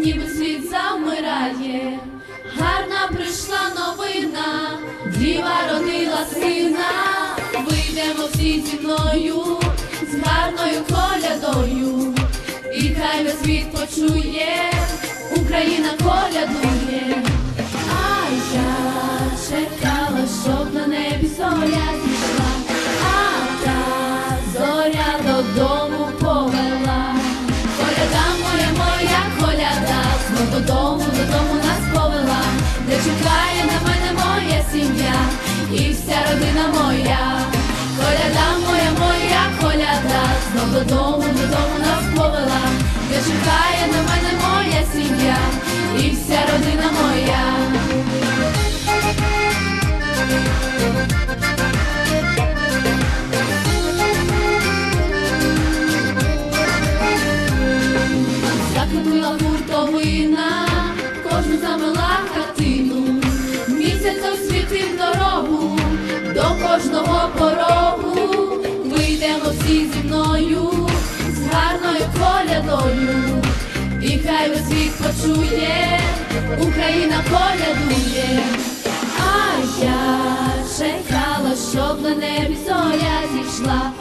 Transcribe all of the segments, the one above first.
ніби світ замирає, Гарна прийшла новина, діва родила сина. Вийдемо всі зі мною з гарною колядою. І хай весь світ почує, і вся родина моя. Коляда моя, моя коляда, знов додому, додому нас повела, де чекає на мене моя сім'я і вся родина моя. Закрутила хуртовина, почує, Україна колядує. А я чекала, щоб на небі зоря зійшла,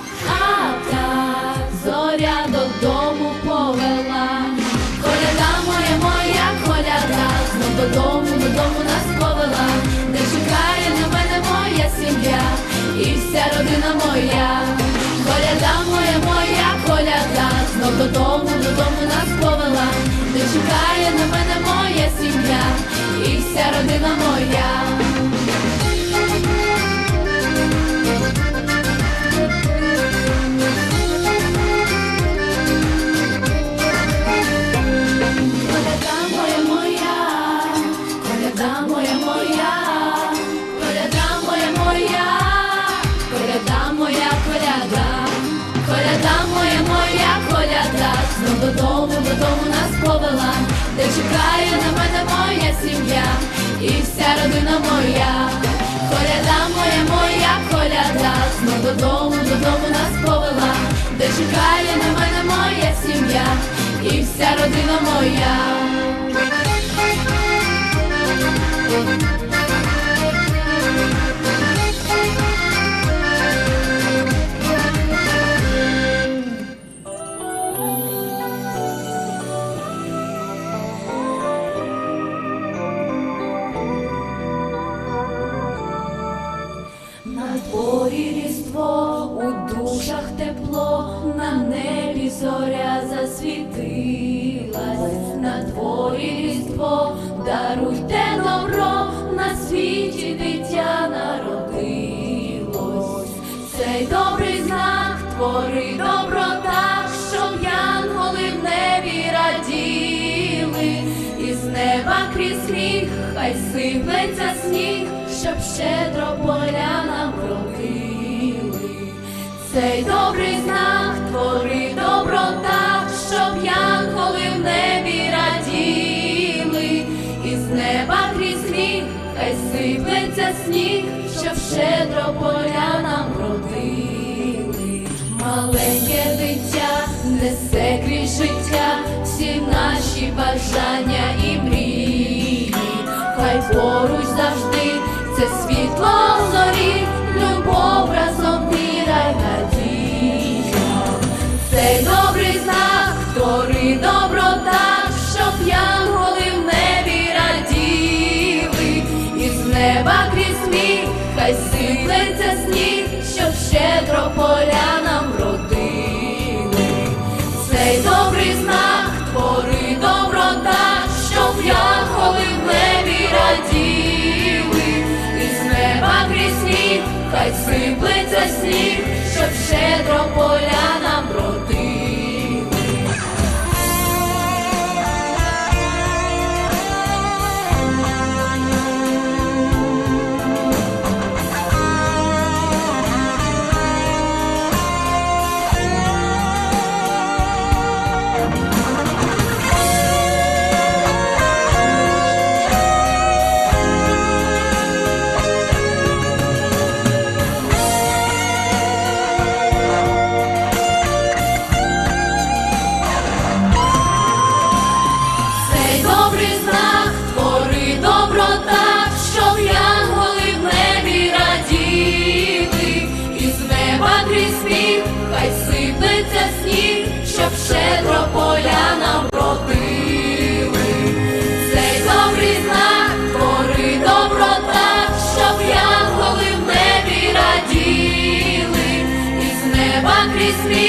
моя і вся родина моя. Коляда моя моя коляда, знов додому, додому нас повела, де чекає на мене моя сім'я і вся родина моя. Коляда моя моя коляда, знов додому, додому нас повела, де чекає на мене моя сім'я і вся родина моя. Зоря засвітилась, на дворі різдво, даруйте добро, на світі дитя народилось. Цей добрий знак твори доброта, щоб янголи в небі раділи, і з неба крізь сміх, хай сиплеться сніг, щоб щедро поля нам родили. Цей добрий знак сиплеться сніг, щоб щедро поля нам родили. Маленьке дитя несе крізь життя всі наші бажання і мрії, хай поруч завжди це світло зорі, сиплеться сніг, щоб щедро поля Praise me.